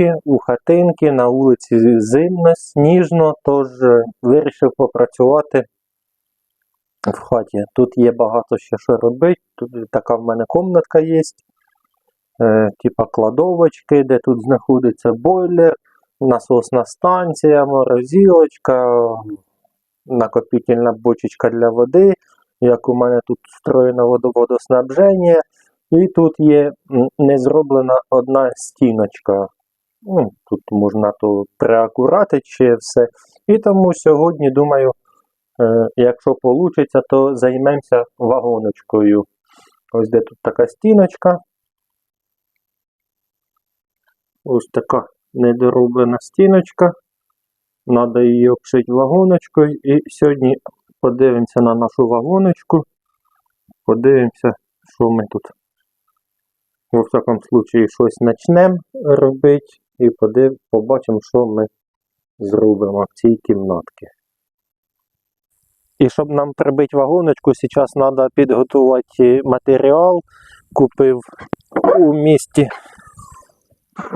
ми у хатинки на вулиці зимно, сніжно, тож е, вирішив попрацювати в хаті. Тут є багато ще що робити. Тут така в мене комнатка є, е, типа кладовочки, де тут знаходиться бойлер, насосна станція, морозилочка, накопительна бочечка для води, як у мене тут встроєно водоводоснабження. І тут є не зроблена одна стіночка. Ну, тут можна то приакурати ще все. І тому сьогодні, думаю, е, якщо вийде, то займемося вагоночкою. Ось де тут така стіночка. Ось така недороблена стіночка. Треба її обшити вагоночкою. І сьогодні подивимося на нашу вагоночку. Подивимося, що ми тут у всякому случаї щось почнемо робити і подив, побачимо, що ми зробимо в цій кімнатці. І щоб нам прибити вагоночку, зараз треба підготувати матеріал. Купив у місті.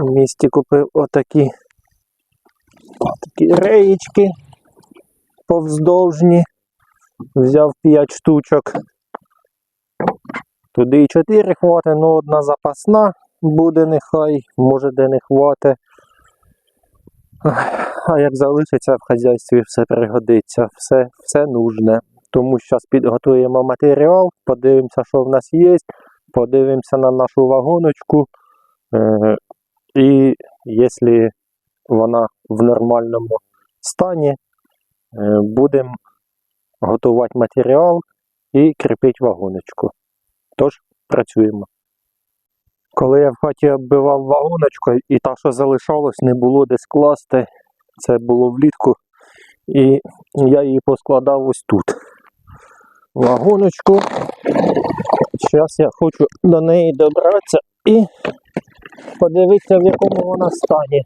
У місті купив отакі, такі реєчки повздовжні. Взяв 5 штучок. Туди і 4 хвати, ну одна запасна буде нехай, може де не хвати. А як залишиться в хазяйстві, все пригодиться, все, все нужне. Тому зараз підготуємо матеріал, подивимося, що в нас є, подивимося на нашу вагоночку. Е, і якщо вона в нормальному стані, е, будемо готувати матеріал і кріпити вагоночку. Тож працюємо. Коли я в хаті оббивав вагоночкою і та, що залишалось, не було де скласти, це було влітку, і я її поскладав ось тут. Вагоночку. Зараз я хочу до неї добратися і подивитися, в якому вона стані.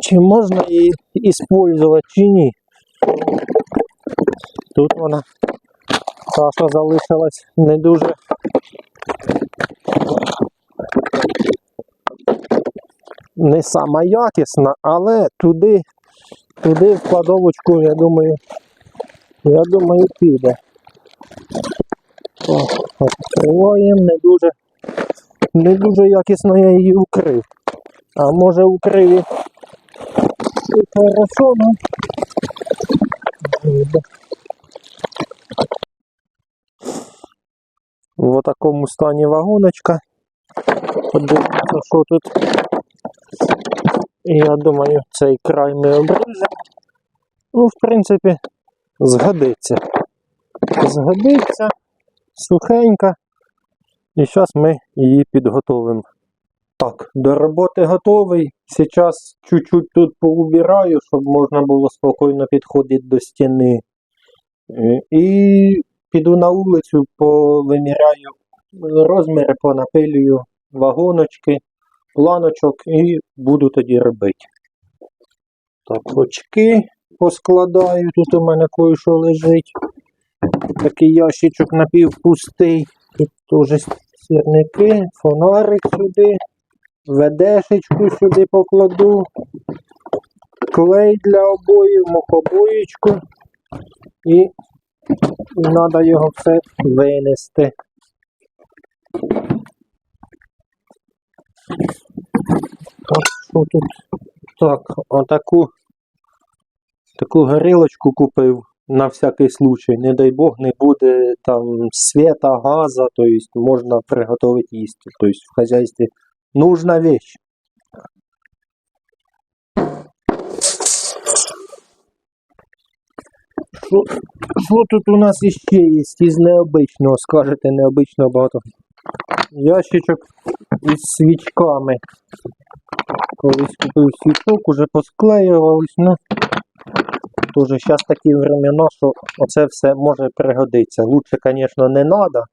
Чи можна її використовувати, чи ні. Тут вона та, що залишилась не дуже. Не сама якісна, але туди, туди в кладовочку, я думаю, я думаю, піде. Відкриваємо, не дуже, не дуже якісно я її укрив. А може укрив і ну. В такому стані вагоночка. Подивимося, що тут. Я думаю, цей край ми обріжемо. Ну, в принципі, згодиться. Згодиться, сухенька. І зараз ми її підготовимо. Так, до роботи готовий. Зараз чуть-чуть тут поубираю, щоб можна було спокійно підходити до стіни. Е, І піду на вулицю, повиміряю розміри, понапилюю вагоночки, планочок і буду тоді робити. Так, очки поскладаю. Тут у мене кое-що лежить. Такий ящичок напівпустий. Тут теж сірники, фонарик сюди, ведешечку сюди покладу, клей для обоїв, мохобоєчку і треба його все винести. Так, що тут? Так, отаку таку горілочку купив на всякий случай. Не дай Бог, не буде там света, газа, то есть можна приготувати їсти. То есть в хозяйстве нужна вещь. Що, тут у нас іще є із необичного? Скажете, необичного багато. Ящичок із свічками. Колись купив свічок, уже посклеювались, ну Тоже зараз такі времена, що оце все може пригодитися. Лучше, звісно, не треба,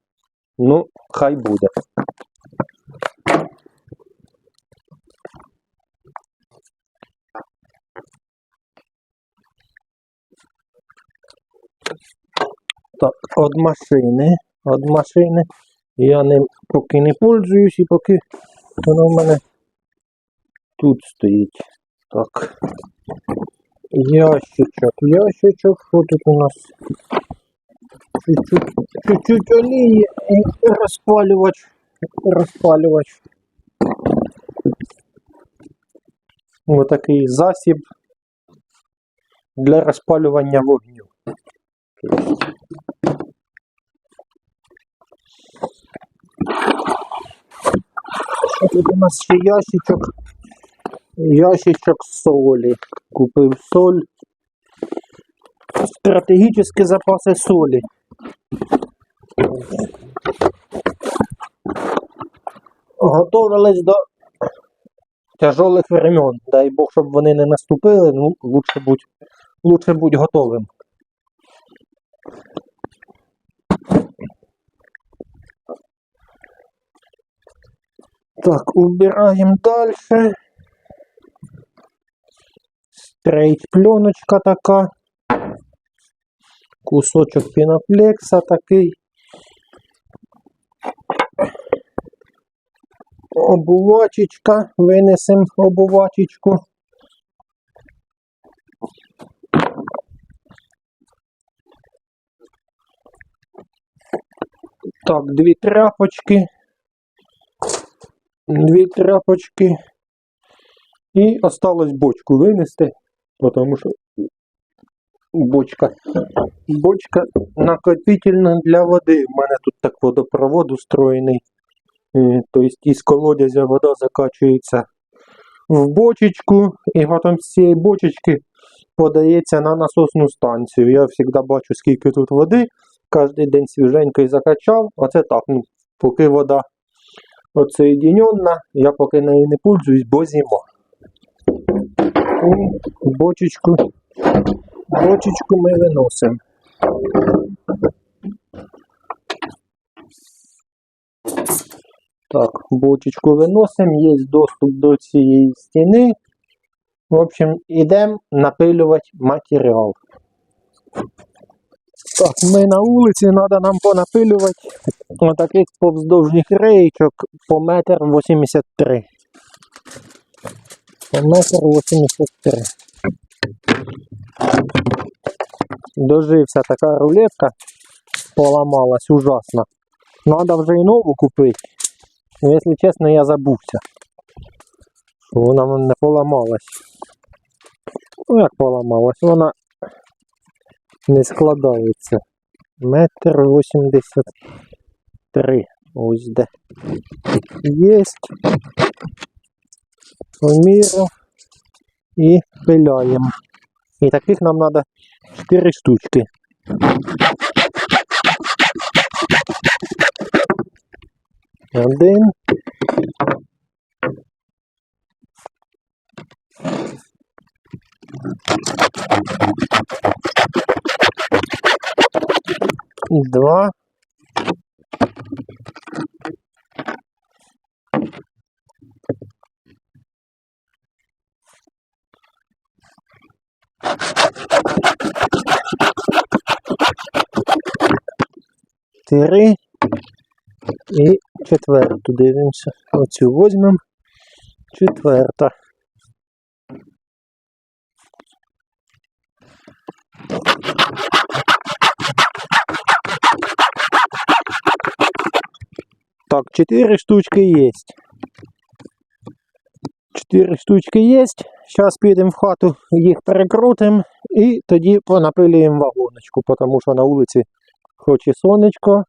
ну хай буде. Так, від машини, від машини Я ним поки не пользуюсь і поки воно в мене тут стоїть. Так. Ящичок, ящичок, що тут у нас? Чуть-чуть, олії і розпалювач, розпалювач. Отакий засіб для розпалювання вогню. Тут у нас ще ящичок? Ящичок солі. Купив соль. Стратегічні запаси солі. Готовились до тяжелих времен. Дай Бог, щоб вони не наступили, ну, лучше будь, лучше будь готовим. Так, убираем дальше. Стрейт пленочка така. Кусочок пінофлекса такий. Обувачечка. Винесем обувачечку. Так, дві тряпочки. Дві тряпочки. І осталось бочку винести, тому що бочка. Бочка накопительна для води. У мене тут так водопровод устроєний. Е, Тобто із колодязя вода закачується в бочечку, і потім з цієї бочечки подається на насосну станцію. Я завжди бачу, скільки тут води. Кожен день свіженький закачав. Оце так. Ну, поки вода отсоєдинена, я поки нею не пользуюсь, бо зима. І бочечку, бочечку ми виносимо. Так, бочечку виносимо, є доступ до цієї стіни. В общем, йдемо напилювати матеріал. Так, ми на вулиці, треба нам понапилювати отаких повздовжніх реєчок по метр 83. По метр 83. Дожився така рулетка, поламалась ужасно. Надо вже і нову купити. Якщо чесно, я забувся. Вона в мене не поламалась. Ну як поламалась? Вона не складається. Метр вісімдесят три. Ось де. Єсть. Поміряв. І пиляємо. І таких нам треба 4 штучки. Один. Два. Три. І четверту дивимося. Оцю візьмемо. Четверта. Так, чотири штучки є. Чотири штучки є. Зараз підемо в хату, їх перекрутимо і тоді понапилюємо вагоночку, тому що на вулиці хоч і сонечко,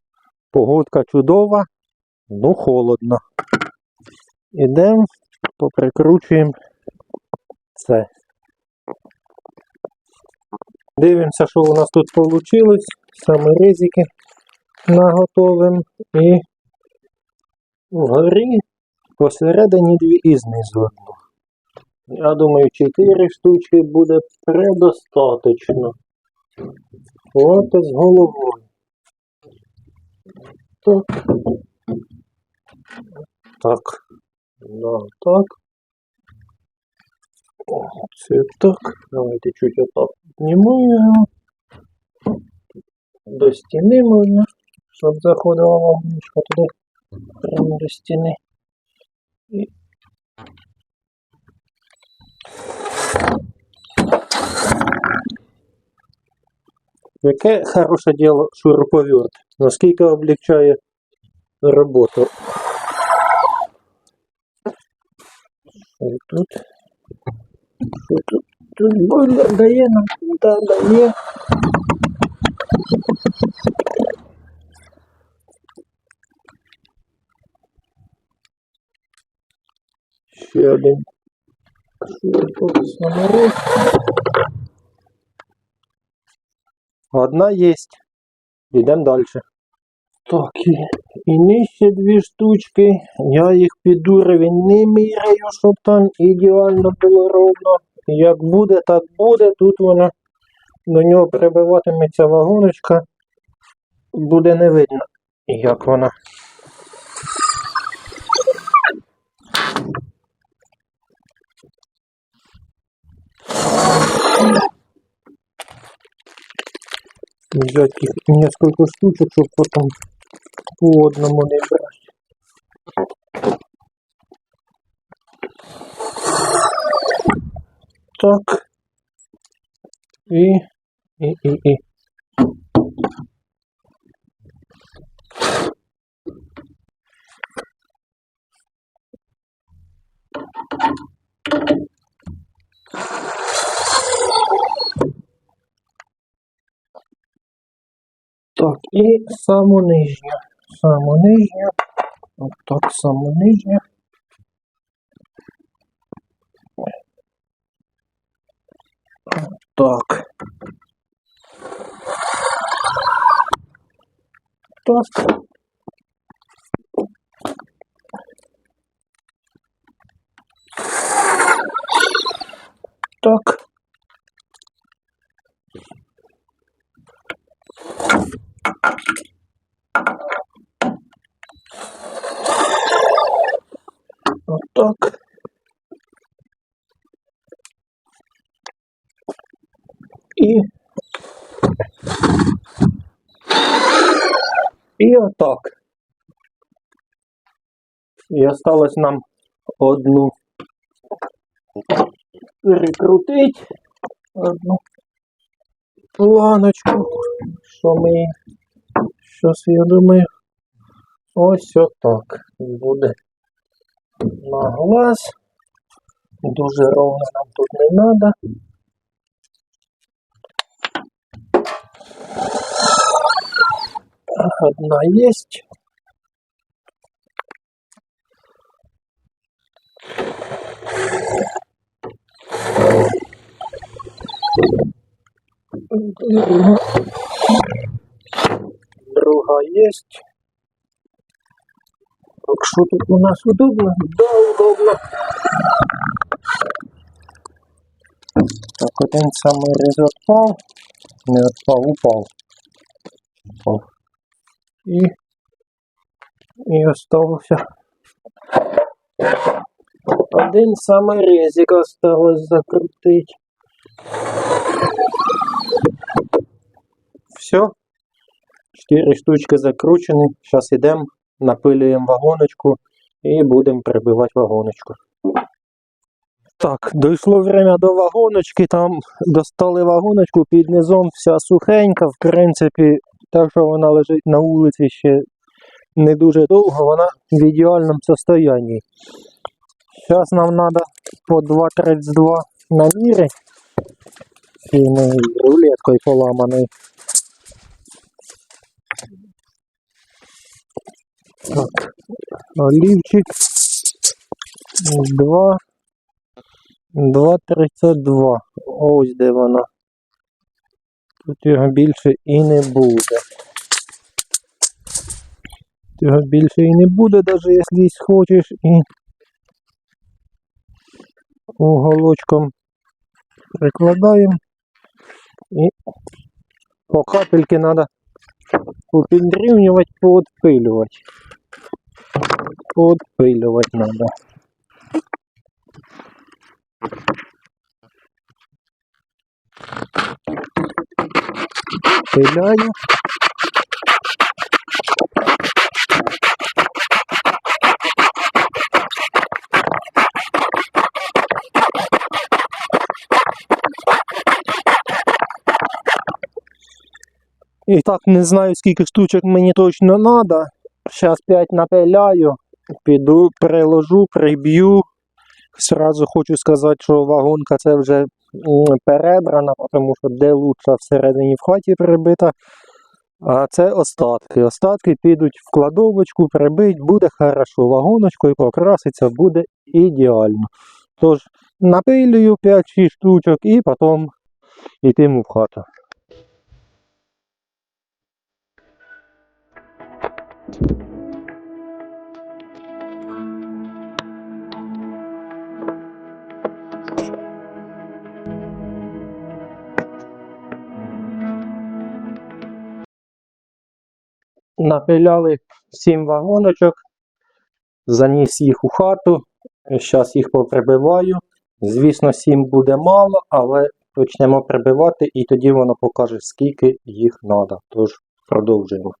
погодка чудова, ну холодно. Ідемо, поприкручуємо це. Дивимося, що у нас тут вийшло. Саме ризики наготовимо і вгорі посередині дві і знизу одну. Я думаю, 4 штучки буде предостаточно. От з головою. Так. Так. Да, так. Це так. Давайте чуть отак піднімаємо. До стіни можна. щоб заходила вогничка туди прямо до стіни. І... Яке хороше діло шуруповерт. Наскільки облегчає роботу. І тут. Що тут? Тут бойлер дає нам. Да, дає. Ще один. Одна есть. Йдемо далі. Так, і нижче дві штучки. Я їх під уровень не міряю, щоб там ідеально було ровно. Як буде, так буде. Тут вона до нього прибиватиметься вагоночка. Буде не видно, як вона. Взять их несколько штучек, чтобы потом по одному не брать. Так. И, и, и, и. Так, і саму нижню. Саму нижню. От так саму нижню. Так. Так. Так. Вот так. І. І отак. І осталось нам одну перекрутить. Одну планочку. Що ми. Щось я думаю. Ось отак буде на глаз. Дуже ровно нам тут не треба. Одна есть. Друга, друга есть. Так что тут у нас удобно? Да, удобно. Так, один самий різ відпав. Не відпав, упав. Упав. І, і остався. Один самий резик осталось закрутить. Все. Чотири штучки закручені. Зараз йдемо, напилюємо вагоночку і будемо прибивати вагоночку. Так, дійшло время до вагоночки, там достали вагоночку під низом, вся сухенька, в принципі, так що вона лежить на вулиці ще не дуже довго, вона в ідеальному стані. Зараз нам треба по 2,32 наміри. І ми рулеткою поламаний. Так, олівчик. 2. 2,32. Ось де вона. Тут його більше і не буде. Його більше і не буде, навіть якщо хочеш і уголочком прикладаємо. І по капельки треба попідрівнювати, поотпилювати. Поотпилювати треба. Стріляю. І так не знаю, скільки штучок мені точно треба. Зараз 5 напиляю, піду, приложу, приб'ю. Сразу хочу сказати, що вагонка це вже перебрана, тому що де лучше всередині в хаті прибита. А це остатки. Остатки підуть в кладовочку, прибить, буде хорошо. Вагоночкою покраситься, буде ідеально. Тож напилюю 5-6 штучок і потім йтиму в хату. Напиляли 7 вагоночок, заніс їх у хату. Зараз їх поприбиваю. Звісно, 7 буде мало, але почнемо прибивати і тоді воно покаже, скільки їх треба. Тож продовжуємо.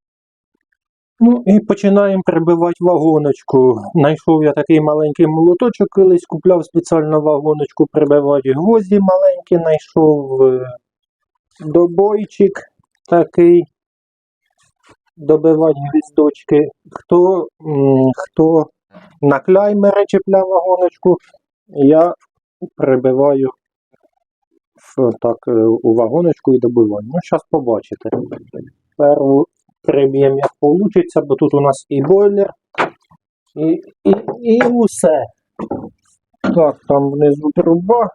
Ну і починаємо прибивати вагоночку. Найшов я такий маленький молоточок, колись купляв спеціально вагоночку прибивати. Гвозді маленькі, знайшов е, добойчик такий добивати гвіздочки. Хто, хто на кляймери чіпляв вагоночку, я прибиваю в, так, е, у вагоночку і добиваю. Ну, зараз побачите. Перву приб'ємо, як вийде, бо тут у нас і бойлер, і, і, і усе. Так, там внизу труба.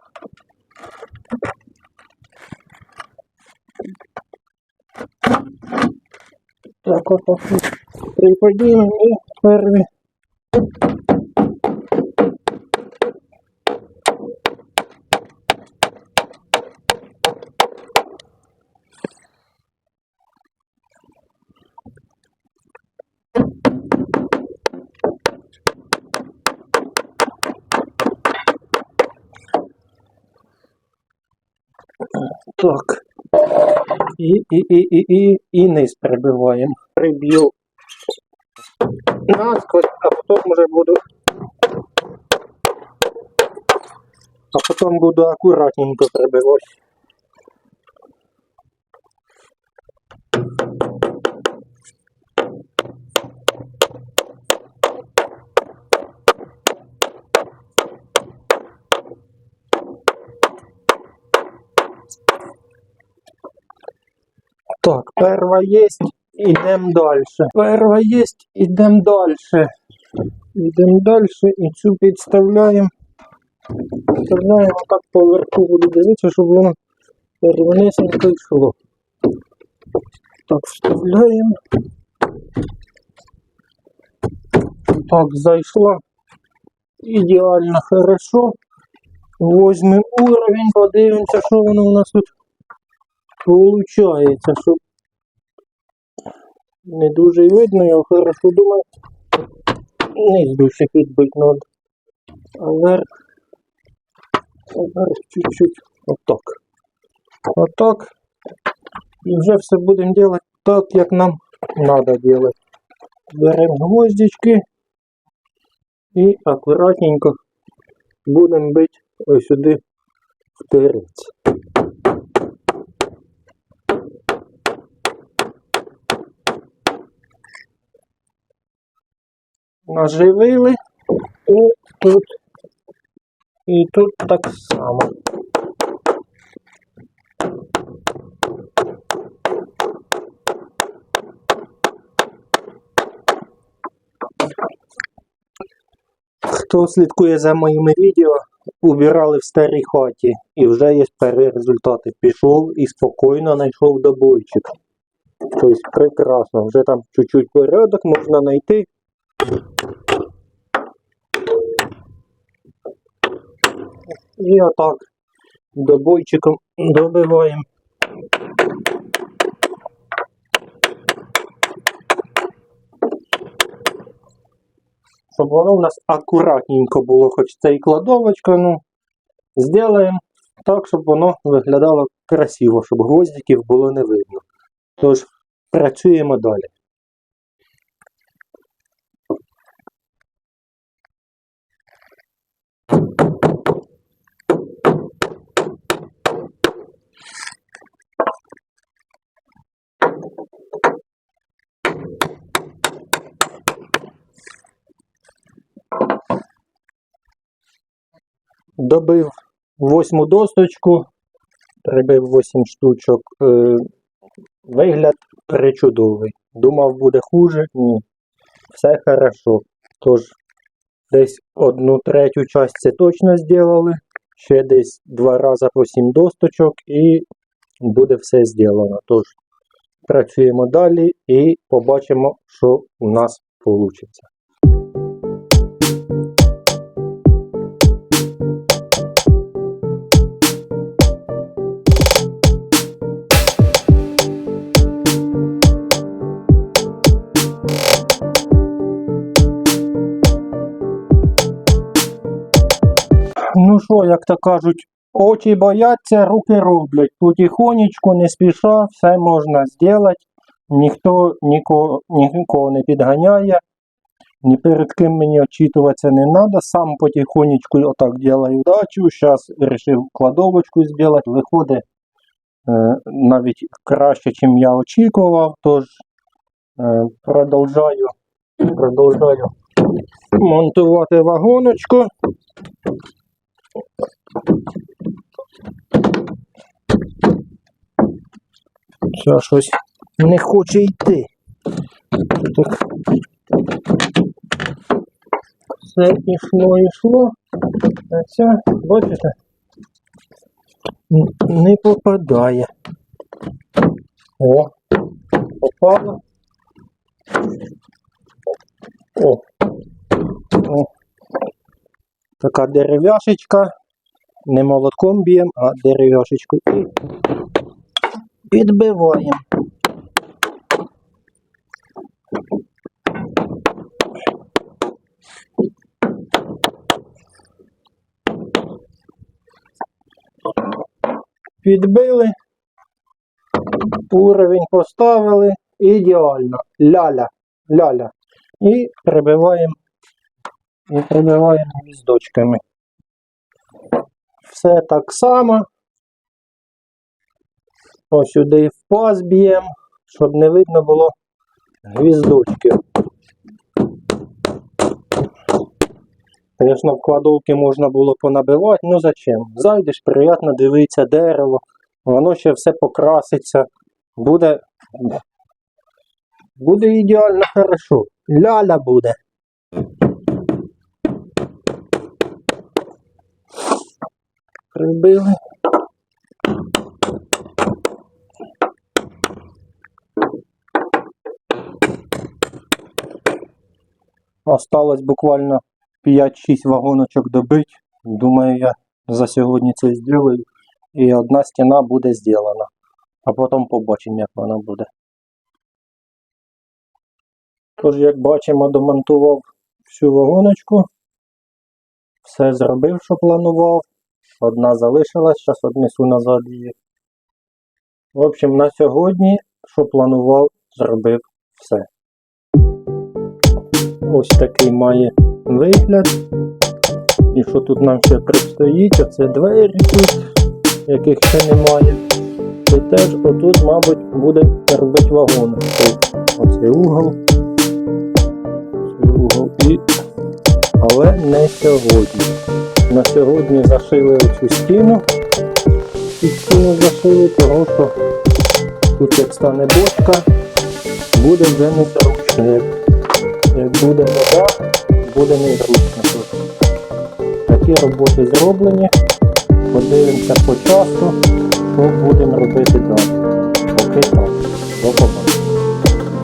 Так, от от тут приподіймо і перві. Так. І, і, і, і, і, і низ прибиваємо. Приб'ю насквозь, а потім вже буду. А потім буду акуратненько прибивати. Перва есть, ідемо далі. Перва есть, ідемо далі. Ідемо далі і цю підставляємо. Підставляємо так поверху буду дивитися, щоб воно рівнесенько йшло. Так, вставляємо. Так, зайшла. Ідеально хорошо. Возьмемо уровень, подивимося, що воно у нас тут Получається, що не дуже видно, я хорошо думаю. Низ більше підбити треба. А вверх. Вверх чуть-чуть. Отак. Отак. І вже все будемо робити так, як нам треба робити. Беремо гвоздички і акуратненько будемо бити ось сюди в терець. Наживили і тут, і тут так само. Хто слідкує за моїми відео, убирали в старій хаті і вже є перві результати. Пішов і спокійно знайшов добойчик. Тобто прекрасно, вже там чуть-чуть порядок можна знайти. І отак добойчиком добиваємо. Щоб воно у нас акуратненько було, хоч це і кладовочка, ну, зробимо так, щоб воно виглядало красиво, щоб гвоздиків було не видно. Тож, працюємо далі. Добив восьму досточку, прибив 8 штучок. Е, вигляд причудовий. Думав, буде хуже. Ні. Все хорошо. Тож, десь одну третю часть це точно зробили. Ще десь два рази по 7 досточок і буде все зроблено. Тож, працюємо далі і побачимо, що у нас вийде. Що, як то кажуть, очі бояться, руки роблять. Потихонечку, не спіша, все можна зробити. Ніхто нікого, нікого не підганяє. Ні перед ким мені очитуватися не треба. Сам потихонечку отак делаю дачу. Зараз вирішив кладовочку зробити. Виходить е, навіть краще, ніж я очікував. Тож е, продовжаю, продовжаю монтувати вагоночку. Це щось не хоче йти. Так. Все йшло, йшло. А ця, бачите, не попадає. О, попало. О. О. Така дерев'яшечка. Не молотком б'ємо, а дерев'яшечку і підбиваємо. Підбили, уровень поставили, ідеально. Ляля, ляля. І прибиваємо, і прибиваємо гвіздочками. Все так само. Ось сюди в паз б'ємо, щоб не видно було гвіздочків. Звісно, в кладовки можна було понабивати, ну зачем? Зайдеш, приємно дивитися дерево, воно ще все покраситься. Буде, буде ідеально хорошо. Ляля буде. Прибили. Осталось буквально 5-6 вагоночок добити. Думаю, я за сьогодні це зроблю. І одна стіна буде зроблена. А потім побачимо, як вона буде. Тож, як бачимо, домонтував всю вагоночку. Все зробив, що планував. Одна залишилась, зараз однесу назад її. В общем, на сьогодні, що планував, зробив все. Ось такий має вигляд. І що тут нам ще предстоїть, оце двері тут, яких ще немає. І теж отут, мабуть, буде робити вагон. Оцей угол. Цей угол і. Але не сьогодні. На сьогодні зашили оцю стіну. І стіну зашили, тому що тут як стане бочка, буде вже незручно. Як, як буде вода, буде незручно тут. Такі роботи зроблені. Подивимося по часу, що будемо робити далі. Поки так. До побачення.